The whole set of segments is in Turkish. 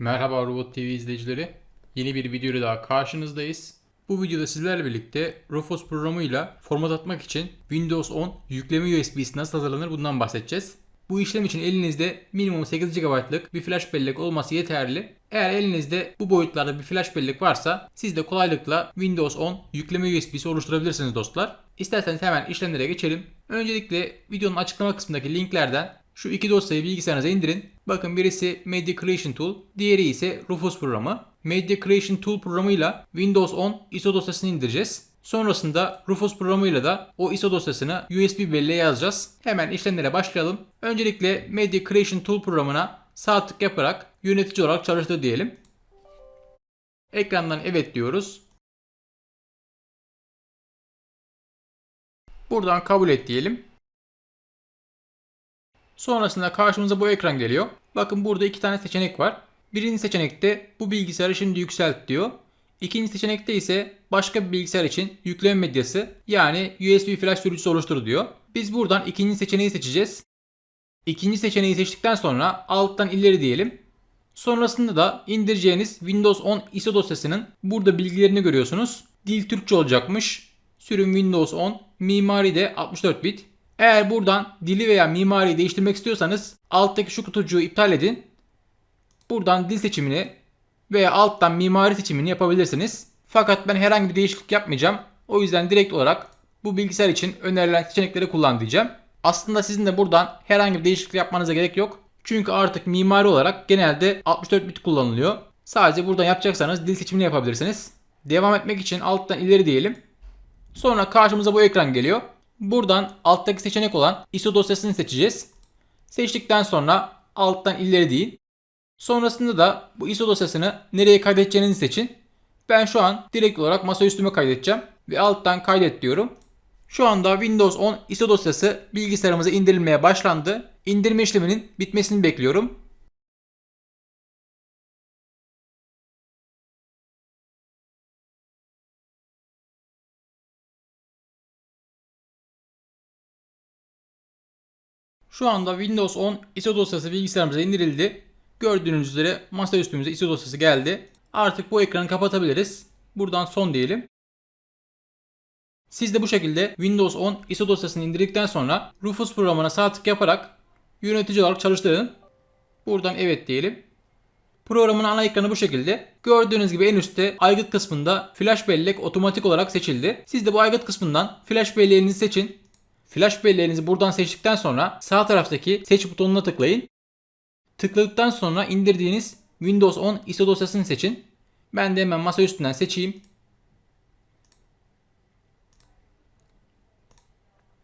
Merhaba Robot TV izleyicileri. Yeni bir videoyla daha karşınızdayız. Bu videoda sizlerle birlikte Rufus programıyla format atmak için Windows 10 yükleme USB'si nasıl hazırlanır bundan bahsedeceğiz. Bu işlem için elinizde minimum 8 GB'lık bir flash bellek olması yeterli. Eğer elinizde bu boyutlarda bir flash bellek varsa siz de kolaylıkla Windows 10 yükleme USB'si oluşturabilirsiniz dostlar. İsterseniz hemen işlemlere geçelim. Öncelikle videonun açıklama kısmındaki linklerden şu iki dosyayı bilgisayarınıza indirin. Bakın birisi Media Creation Tool, diğeri ise Rufus programı. Media Creation Tool programıyla Windows 10 ISO dosyasını indireceğiz. Sonrasında Rufus programıyla da o ISO dosyasını USB belleğe yazacağız. Hemen işlemlere başlayalım. Öncelikle Media Creation Tool programına sağ tık yaparak yönetici olarak çalıştır diyelim. Ekrandan evet diyoruz. Buradan kabul et diyelim. Sonrasında karşımıza bu ekran geliyor. Bakın burada iki tane seçenek var. Birinci seçenekte bu bilgisayarı şimdi yükselt diyor. İkinci seçenekte ise başka bir bilgisayar için yükleme medyası yani USB flash sürücüsü oluştur diyor. Biz buradan ikinci seçeneği seçeceğiz. İkinci seçeneği seçtikten sonra alttan ileri diyelim. Sonrasında da indireceğiniz Windows 10 ISO dosyasının burada bilgilerini görüyorsunuz. Dil Türkçe olacakmış. Sürüm Windows 10. Mimari de 64 bit. Eğer buradan dili veya mimariyi değiştirmek istiyorsanız alttaki şu kutucuğu iptal edin. Buradan dil seçimini veya alttan mimari seçimini yapabilirsiniz. Fakat ben herhangi bir değişiklik yapmayacağım. O yüzden direkt olarak bu bilgisayar için önerilen seçenekleri kullan diyeceğim. Aslında sizin de buradan herhangi bir değişiklik yapmanıza gerek yok. Çünkü artık mimari olarak genelde 64 bit kullanılıyor. Sadece buradan yapacaksanız dil seçimini yapabilirsiniz. Devam etmek için alttan ileri diyelim. Sonra karşımıza bu ekran geliyor. Buradan alttaki seçenek olan ISO dosyasını seçeceğiz. Seçtikten sonra alttan ileri deyin. Sonrasında da bu ISO dosyasını nereye kaydedeceğinizi seçin. Ben şu an direkt olarak masa üstüme kaydedeceğim ve alttan kaydet diyorum. Şu anda Windows 10 ISO dosyası bilgisayarımıza indirilmeye başlandı. İndirme işleminin bitmesini bekliyorum. Şu anda Windows 10 ISO dosyası bilgisayarımıza indirildi. Gördüğünüz üzere masa üstümüze ISO dosyası geldi. Artık bu ekranı kapatabiliriz. Buradan son diyelim. Siz de bu şekilde Windows 10 ISO dosyasını indirdikten sonra Rufus programına sağ tık yaparak yönetici olarak çalıştırın. Buradan evet diyelim. Programın ana ekranı bu şekilde. Gördüğünüz gibi en üstte aygıt kısmında flash bellek otomatik olarak seçildi. Siz de bu aygıt kısmından flash belleğinizi seçin. Flash belleğinizi buradan seçtikten sonra sağ taraftaki seç butonuna tıklayın. Tıkladıktan sonra indirdiğiniz Windows 10 ISO dosyasını seçin. Ben de hemen masa üstünden seçeyim.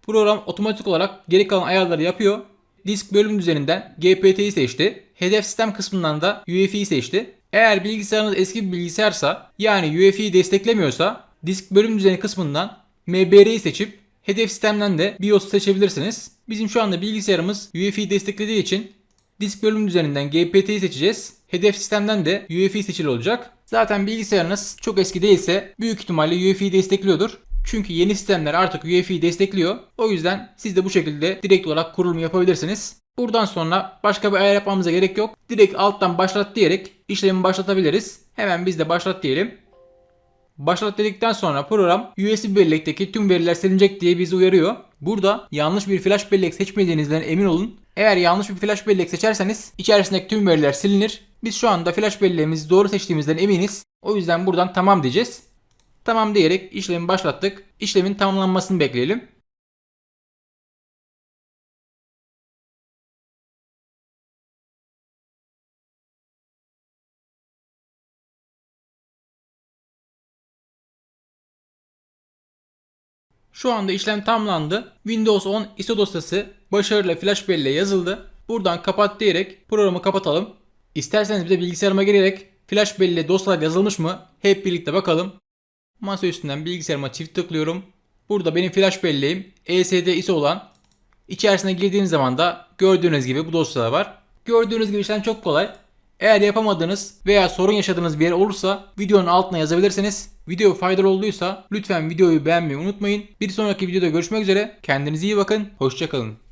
Program otomatik olarak geri kalan ayarları yapıyor. Disk bölüm düzeninden GPT'yi seçti. Hedef sistem kısmından da UEFI'yi seçti. Eğer bilgisayarınız eski bir bilgisayarsa yani UEFI'yi desteklemiyorsa disk bölüm düzeni kısmından MBR'yi seçip hedef sistemden de BIOS seçebilirsiniz. Bizim şu anda bilgisayarımız UEFI desteklediği için disk bölüm düzeninden GPT'yi seçeceğiz. Hedef sistemden de UEFI seçili olacak. Zaten bilgisayarınız çok eski değilse büyük ihtimalle UEFI destekliyordur. Çünkü yeni sistemler artık UEFI destekliyor. O yüzden siz de bu şekilde direkt olarak kurulum yapabilirsiniz. Buradan sonra başka bir ayar yapmamıza gerek yok. Direkt alttan başlat diyerek işlemi başlatabiliriz. Hemen biz de başlat diyelim. Başlat dedikten sonra program USB bellekteki tüm veriler silinecek diye bizi uyarıyor. Burada yanlış bir flash bellek seçmediğinizden emin olun. Eğer yanlış bir flash bellek seçerseniz içerisindeki tüm veriler silinir. Biz şu anda flash belleğimizi doğru seçtiğimizden eminiz. O yüzden buradan tamam diyeceğiz. Tamam diyerek işlemi başlattık. İşlemin tamamlanmasını bekleyelim. Şu anda işlem tamamlandı. Windows 10 ISO dosyası başarıyla flash belleğe yazıldı. Buradan kapat diyerek programı kapatalım. İsterseniz bir de bilgisayarıma girerek flash belleğe dosyalar yazılmış mı hep birlikte bakalım. Masa üstünden bilgisayarıma çift tıklıyorum. Burada benim flash belleğim ESD ISO olan. İçerisine girdiğim zaman da gördüğünüz gibi bu dosyalar var. Gördüğünüz gibi işlem çok kolay. Eğer yapamadığınız veya sorun yaşadığınız bir yer olursa videonun altına yazabilirsiniz. Video faydalı olduysa lütfen videoyu beğenmeyi unutmayın. Bir sonraki videoda görüşmek üzere. Kendinize iyi bakın. Hoşçakalın.